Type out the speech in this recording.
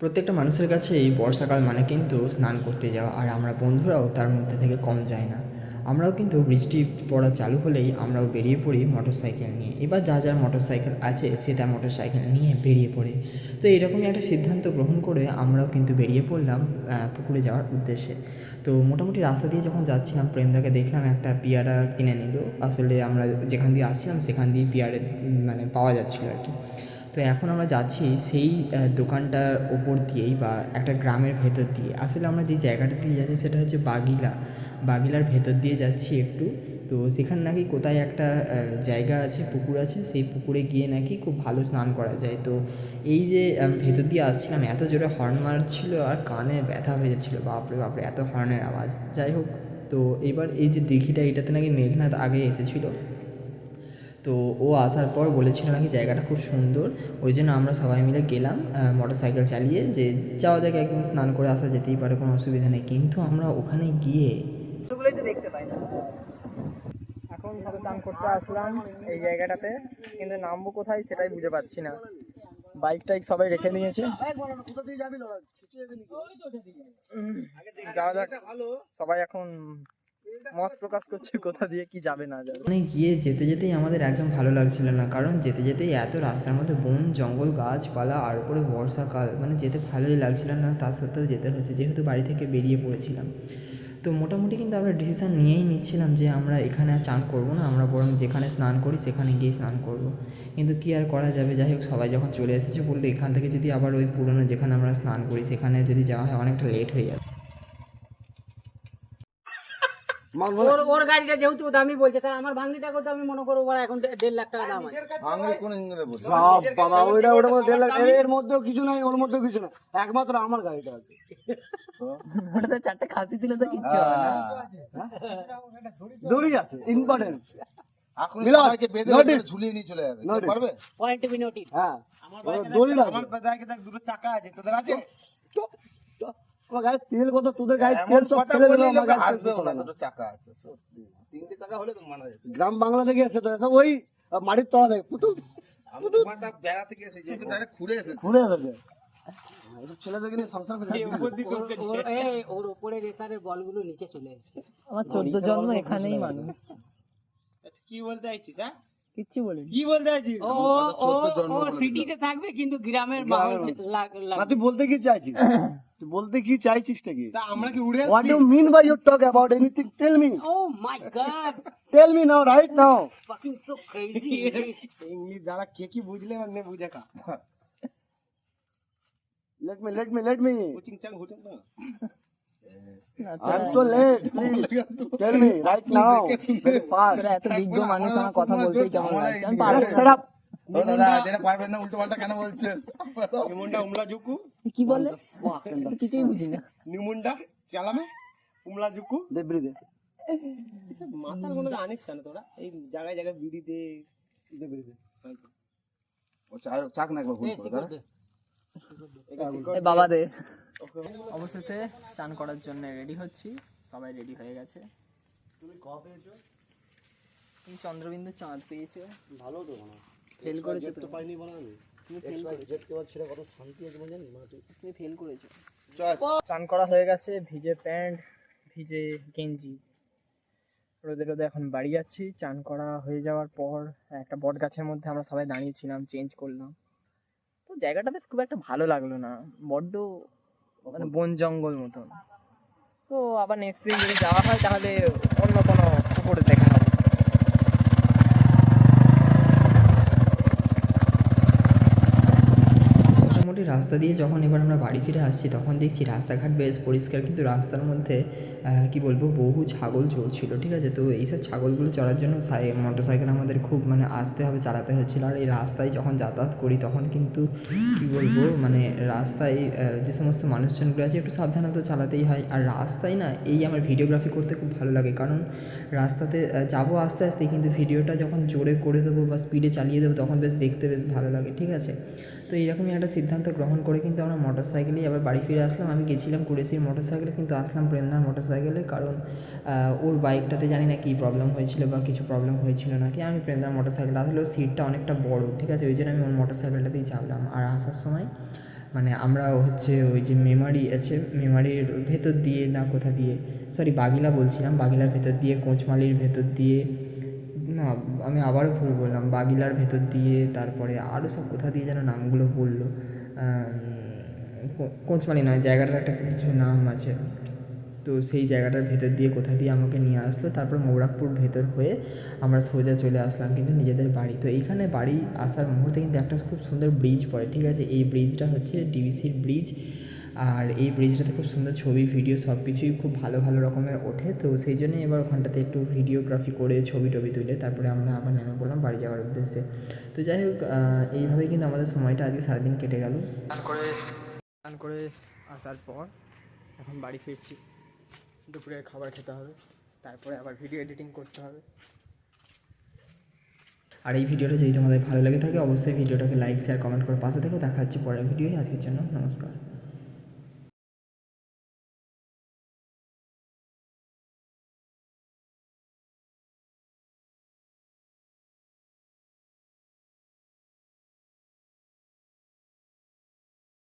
প্রত্যেকটা মানুষের কাছে এই বর্ষাকাল মানে কিন্তু স্নান করতে যাওয়া, আর আমরা বন্ধুরাও তার মধ্যে থেকে কম যায় না। আমরাও কিন্তু বৃষ্টি পড়া চালু হলেই আমরাও বেরিয়ে পড়ি মোটর সাইকেল নিয়ে। এবার যা যার মোটর সাইকেল আছে, সে তার মোটর সাইকেল নিয়ে বেরিয়ে পড়ে। তো এরকমই একটা সিদ্ধান্ত গ্রহণ করে আমরাও কিন্তু বেরিয়ে পড়লাম পুকুরে যাওয়ার উদ্দেশ্যে। তো মোটামুটি রাস্তা দিয়ে যখন যাচ্ছিলাম, প্রেমদাকে দেখলাম একটা পিয়ারা কিনে নিল। আসলে আমরা যেখান দিয়ে আসছিলাম, সেখান দিয়ে পিয়ারে মানে পাওয়া যাচ্ছিল আর কি। তো এখন আমরা যাচ্ছি সেই দোকানটার ওপর দিয়েই বা একটা গ্রামের ভেতর দিয়ে। আসলে আমরা যে জায়গাটা দিয়ে যাচ্ছি সেটা হচ্ছে বাগিলা। বাগিলার ভেতর দিয়ে যাচ্ছি একটু। তো সেখানে নাকি কোথায় একটা জায়গা আছে, পুকুর আছে, সেই পুকুরে গিয়ে নাকি খুব ভালো স্নান করা যায়। তো এই যে ভেতর দিয়ে আসছিলাম, এত জোরে হর্ন মারছিল আর কানে ব্যথা হয়ে যাচ্ছিল। বাপরে বাপরে, এত হর্নের আওয়াজ। যাই হোক, তো এবার এই যে দিঘিটা, এটাতে নাকি মেঘনাথ আগে এসেছিল। তো ও আসার পর বলেছিল নাকি জায়গাটা খুব সুন্দর ওই জন্য আমরা সবাই মিলে গেলাম মোটর সাইকেল চালিয়ে যে যাওয়া জায়গায় একদম স্নান করে আসা যেতেই পারে কোনো অসুবিধা নেই। কিন্তু আমরা ওখানে গিয়ে দেখতে পাই না। এখন সবে চান করতে আসলাম এই জায়গাটাতে কিন্তু নামবো কোথায় সেটাই বুঝে পাচ্ছি না। বাইক টাইক সবাই রেখে নিয়েছে যাওয়া যাক। সবাই এখন মত প্রকাশ করছে, কোথা দিয়ে কি যাবে না যাবে। ওখানে গিয়ে যেতে যেতেই আমাদের একদম ভালো লাগছিল না, কারণ যেতে যেতেই এত রাস্তার মধ্যে বন, জঙ্গল, গাছপালা, আর উপরে বর্ষাকাল মানে যেতে ভালোই লাগছিল না তার সত্ত্বেও যেতে হচ্ছে, যেহেতু বাড়ি থেকে বেরিয়ে পড়েছিলাম। তো মোটামুটি কিন্তু আমরা ডিসিশান নিয়েই নিচ্ছিলাম যে আমরা এখানে আর চান করব না, আমরা বরং যেখানে স্নান করি, সেখানে গিয়ে স্নান করব। কিন্তু কী আর করা যাবে, যাই হোক, সবাই যখন চলে এসেছে বললে, এখান থেকে যদি আবার ওই পুরনো যেখানে আমরা স্নান করি, সেখানে যদি যাওয়া হয়, অনেকটা লেট হয়ে যাবে। ওর ওর গাড়িটা যেহেতু দামি বলছে তাহলে আমার ভাঙড়িটা কত আমি মনে করব ওরা এখন দেড় লাখ টাকা দাম আছে। সব বাবা ওইটা ওটা মধ্যে দেড় লাখ এর- এর মধ্যেও কিছু নাই ওর মধ্যেও কিছু নাই। একমাত্র আমার গাড়িটা আছে। ওটাতে চারটে খাসি দিলে তো কিচ্ছু হবে না। দড়ি আছে ইম্পর্টেন্ট এখন সবাইকে বেঁধে ঝুলিয়ে নিয়ে চলে যাবে। পারবে? পয়েন্ট বি নোটিস হ্যাঁ। দুটো চাকা আছে। তোদের আছে? তো, তো, আমার গাড়ির তেল কত তোদের গাড়ির তেল সব ফেলে বললে আমার লোকে তেল না, দুটো চাকা আছে তিনটে চাকা হলে তো মানা যেত। গ্রাম বাংলা থেকে এসে তো সব ওই মাটির তলা থেকে পুতু আমি তোমার বেড়া থেকে এসে যেহেতু ডাইরেক্ট ঘুরে এসেছে। ঘুরে এসেছে। ছেলেদেরকে নিয়ে সংসার করে ওর এই ওর উপরে রেসারের বলগুলো নিচে চলে এসেছে। আমার চোদ্দ জন্ম এখানেই মানুষ। কি বলতে চাইছিস হ্যাঁ? কিচ্ছু বলিনি। কি বলতে চাইছিস? ও ও ও সিটিতে থাকবে কিন্তু গ্রামের মাহল লাগ- না লাগবে তুই বলতে কি চাইছিস? তুই বলতে কি চাইছিসটা কি? তা আমরা কি উড়ে what you mean by your talk about anything tell me oh my god tell me now right now fucking so crazy English যারা কে কি বুঝলে মানে বুঝে কা let me let me let me coaching চাং হুটে না I am so late please tell me right now very এত বিজ্ঞ মানুষ আমার কথা বলতেই কেমন লাগছে? আমি পারব জাস্ট আপ ও দাদা যেটা পারবেন না উল্টো পাল্টা কেন বলছেন নিমুন্ডা উমলা জুকু কি বলে? কিছুই বুঝি না। নিমুন্ডা চালামে উমলা জুকু দেবরি দে। মাথার কোনো আনিস কেন তোরা? এই জায়গায় জায়গায় বিড়ি দে। দেবরি দে। ও চাক না একবার ভুল করে বাবা দে। অবশেষে চান করার জন্য রেডি হচ্ছি। সবাই রেডি হয়ে গেছে। তুমি ক পেয়েছ? তুমি চন্দ্রবিন্দু চাঁদ পেয়েছ। ভালো তো না ফেল করেছ তো পাইনি বলা আমি। তুমি ফেল জেট কে ছেড়ে কত শান্তি আছে জানি? মানে তুমি ফেল করেছ। চান করা হয়ে গেছে। ভিজে প্যান্ট ভিজে গেঞ্জি। রোদে রোদে এখন বাড়ি যাচ্ছি। চান করা হয়ে যাওয়ার পর একটা বট গাছের মধ্যে আমরা সবাই দাঁড়িয়েছিলাম চেঞ্জ করলাম। তো জায়গাটা বেশ খুব একটা ভালো লাগল না। বড্ড মানে বন জঙ্গল মতন। তো আবার নেক্সট দিন যদি যাওয়া হয় তাহলে অন্য কোনো পুকুরে দেখা হবে মোটামুটি রাস্তা দিয়ে যখন এবার আমরা বাড়ি ফিরে আসছি, তখন দেখছি রাস্তাঘাট বেশ পরিষ্কার, কিন্তু রাস্তার মধ্যে কি বলব, বহু ছাগল চড়ছিল, ঠিক আছে? তো এইসব ছাগলগুলো চড়ার জন্য মোটর সাইকেল আমাদের খুব মানে আসতে হবে, চালাতে হচ্ছিল। আর এই রাস্তায় যখন যাতায়াত করি, তখন কিন্তু কি বলব মানে রাস্তায় যে সমস্ত মানুষজনগুলো আছে, একটু সাবধানতা চালাতেই হয়। আর রাস্তায় না, এই আমার ভিডিওগ্রাফি করতে খুব ভালো লাগে, কারণ রাস্তাতে যাব আস্তে আস্তে, কিন্তু ভিডিওটা যখন জোরে করে দেবো বা স্পিডে চালিয়ে দেবো, তখন বেশ দেখতে বেশ ভালো লাগে, ঠিক আছে? তো এইরকমই একটা সিদ্ধান্ত গ্রহণ করে কিন্তু আমরা মোটর সাইকেলেই আবার বাড়ি ফিরে আসলাম। আমি গেছিলাম কুরেসির মোটর সাইকেলে কিন্তু আসলাম প্রেমদার মোটর সাইকেলে কারণ ওর বাইকটাতে জানি না কী প্রবলেম হয়েছিল বা কিছু প্রবলেম হয়েছিল নাকি। আমি প্রেমদার মোটর সাইকেল আসলে সিটটা অনেকটা বড়, ঠিক আছে? ওই জন্য আমি ওর মোটর সাইকেলটাতেই চাপলাম। আর আসার সময় মানে আমরা হচ্ছে ওই যে মেমারি আছে মেমারির ভেতর দিয়ে না কোথা দিয়ে সরি বাগিলা বলছিলাম, বাগিলার ভেতর দিয়ে, কোচমালির ভেতর দিয়ে, না, আমি আবারও ভুল বললাম, বাগিলার ভেতর দিয়ে, তারপরে আরও সব কোথা দিয়ে যেন নামগুলো বলল। কো- কোচমালি নয়, জায়গাটার একটা কিছু নাম আছে। তো সেই জায়গাটার ভেতর দিয়ে কোথা দিয়ে আমাকে নিয়ে আসলো, তারপর মৌরাকপুর ভেতর হয়ে আমরা সোজা চলে আসলাম কিন্তু নিজেদের বাড়ি। তো এইখানে বাড়ি আসার মুহূর্তে কিন্তু একটা খুব সুন্দর ব্রিজ পড়ে, ঠিক আছে? এই ব্রিজটা হচ্ছে ডিবিসির ব্রিজ আর এই ব্রিজটাতে খুব সুন্দর ছবি ভিডিও সব কিছুই খুব ভালো ভালো রকমের ওঠে। তো সেই জন্যই এবার ওখানটাতে একটু ভিডিওগ্রাফি করে ছবি টবি তুলে তারপরে আমরা আবার নেমে পড়লাম বাড়ি যাওয়ার উদ্দেশ্যে। তো যাই হোক আহ, এইভাবেই কিন্তু আমাদের সময়টা আজকে সারাদিন কেটে গেল। স্নান করে স্নান করে আসার পর এখন বাড়ি ফিরছি। দুপুরের খাবার খেতে হবে তারপরে আবার ভিডিও এডিটিং করতে হবে। আর এই ভিডিওটা যদি তোমাদের ভালো লেগে থাকে অবশ্যই ভিডিওটাকে লাইক শেয়ার কমেন্ট করে পাশে থেকেও দেখা হচ্ছে পরের ভিডিওই আজকের জন্য নমস্কার।